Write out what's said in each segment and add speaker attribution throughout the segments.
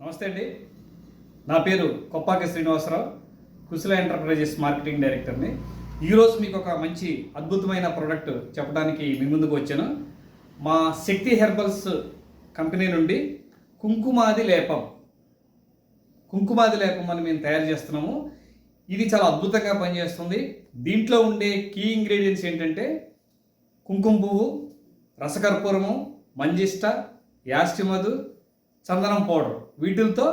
Speaker 1: నమస్తే అండి. నా పేరు కొప్పాకి శ్రీనివాసరావు కుశల ఎంటర్ప్రైజెస్ మార్కెటింగ్ డైరెక్టర్ని. ఈరోజు మీకు ఒక మంచి అద్భుతమైన ప్రోడక్ట్ చెప్పడానికి మీ ముందుకు వచ్చాను. మా శక్తి హెర్బల్స్ కంపెనీ నుండి కుంకుమాది లేపం. కుంకుమాది లేపం అని మేము తయారు చేస్తున్నాము. ఇది చాలా అద్భుతంగా పనిచేస్తుంది. దీంట్లో ఉండే కీ ఇంగ్రీడియంట్స్ ఏంటంటే కుంకుమ పువ్వు రసకర్పూరము మంజిష్ట యాస్టిమధు చందనం పౌడర్. వీటితో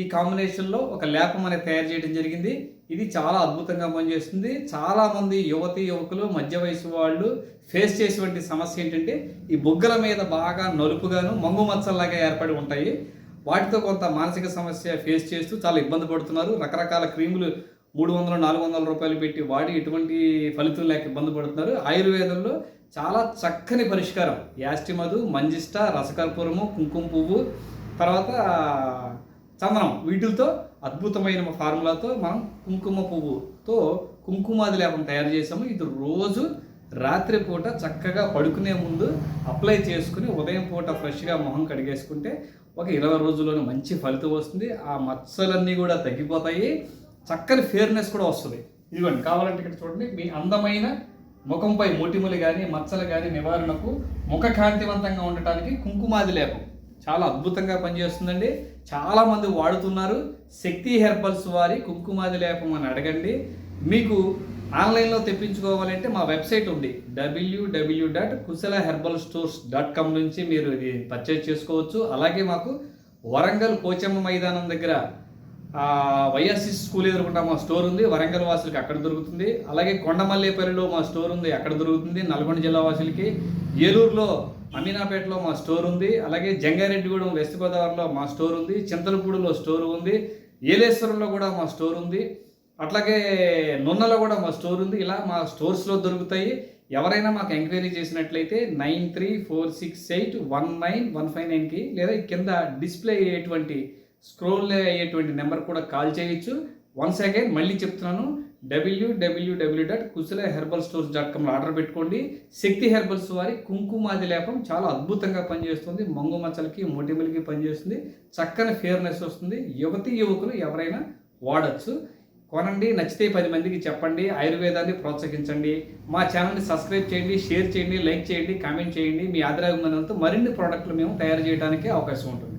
Speaker 1: ఈ కాంబినేషన్లో ఒక లేపం అనేది తయారు చేయడం జరిగింది. ఇది చాలా అద్భుతంగా పనిచేస్తుంది. చాలామంది యువతి యువకులు మధ్య వయసు వాళ్ళు ఫేస్ చేసేటువంటి సమస్య ఏంటంటే ఈ బుగ్గల మీద బాగా నలుపుగాను మంగు మచ్చల్లాగా ఏర్పడి ఉంటాయి. వాటితో కొంత మానసిక సమస్య ఫేస్ చేస్తూ చాలా ఇబ్బంది పడుతున్నారు. రకరకాల క్రీములు మూడు వందలు నాలుగు వందల రూపాయలు పెట్టి వాడి ఎటువంటి ఫలితం లేక ఇబ్బంది పడుతున్నారు. ఆయుర్వేదంలో చాలా చక్కని పరిష్కారం. యాస్టిమధు మంజిష్ట రసకర్పూరము కుంకుమ పువ్వు తర్వాత చందనం వీటితో అద్భుతమైన ఫార్ములాతో మనం కుంకుమ పువ్వుతో కుంకుమాది లేపం తయారు చేసాము ఇది రోజు రాత్రిపూట చక్కగా పడుకునే ముందు అప్లై చేసుకుని ఉదయం పూట ఫ్రెష్గా మొహం కడిగేసుకుంటే ఒక ఇరవై రోజుల్లోనే మంచి ఫలితం వస్తుంది. ఆ మచ్చలన్నీ కూడా తగ్గిపోతాయి. చక్కని ఫేర్నెస్ కూడా వస్తుంది. ఇదిగోండి కావాలంటే ఇక్కడ చూడండి మీ అందమైన ముఖంపై మొటిములు కానీ మచ్చలు కానీ నివారణకు ముఖ కాంతివంతంగా ఉండటానికి కుంకుమాది లేపం. చాలా అద్భుతంగా పనిచేస్తుందండి. చాలామంది వాడుతున్నారు. శక్తి హెర్బల్స్ వారి కుంకుమాది లేపం అని అడగండి. మీకు ఆన్లైన్లో తెప్పించుకోవాలంటే మా వెబ్సైట్ ఉంది. W W dot Kushala herbal stores dot com నుంచి మీరు ఇది పర్చేజ్ చేసుకోవచ్చు. అలాగే మాకు వరంగల్ కోచమ్మ మైదానం దగ్గర వైఎస్సి స్కూల్ ఎదుర్కొంటా మా స్టోర్ ఉంది వరంగల్ వాసులకి అక్కడ దొరుకుతుంది. అలాగే కొండమల్లేపల్లిలో మా స్టోర్ ఉంది అక్కడ దొరుకుతుంది. నల్గొండ జిల్లా వాసులకి ఏలూరులో అమీనాపేటలో మా స్టోర్ ఉంది. అలాగే జంగారెడ్డిగూడెం వెస్ట్ గోదావరిలో మా స్టోర్ ఉంది. చింతలపూడిలో స్టోర్ ఉంది. ఏలేశ్వరంలో కూడా మా స్టోర్ ఉంది. అట్లాగే నున్నలో కూడా మా స్టోర్ ఉంది. ఇలా మా స్టోర్స్లో దొరుకుతాయి. ఎవరైనా మాకు ఎంక్వైరీ చేసినట్లయితే nine three four six eight one nine one five నైన్కి లేదా కింద డిస్ప్లే అయ్యేటువంటి స్క్రోల్ అయ్యేటువంటి నెంబర్ కూడా కాల్ చేయొచ్చు. వన్స్ అగైన్ మళ్ళీ చెప్తున్నాను W W W dot Kushala herbal stores dot కామ్లో order పెట్టుకోండి. శక్తి హెర్బల్స్ వారి కుంకుమాది లేపం చాలా అద్భుతంగా పనిచేస్తుంది. మంగు మచ్చలకి మొటిమలకి పనిచేస్తుంది. చక్కని ఫేర్నెస్ వస్తుంది. యువతి యువకులు ఎవరైనా వాడచ్చు. కొనండి నచ్చితే పది మందికి చెప్పండి. ఆయుర్వేదాన్ని ప్రోత్సహించండి. మా ఛానల్ని సబ్స్క్రైబ్ చేయండి షేర్ చేయండి లైక్ చేయండి కామెంట్ చేయండి. మీ ఆదరణ మరిన్ని ప్రోడక్ట్లు మేము తయారు చేయడానికి అవకాశం ఉంటుంది.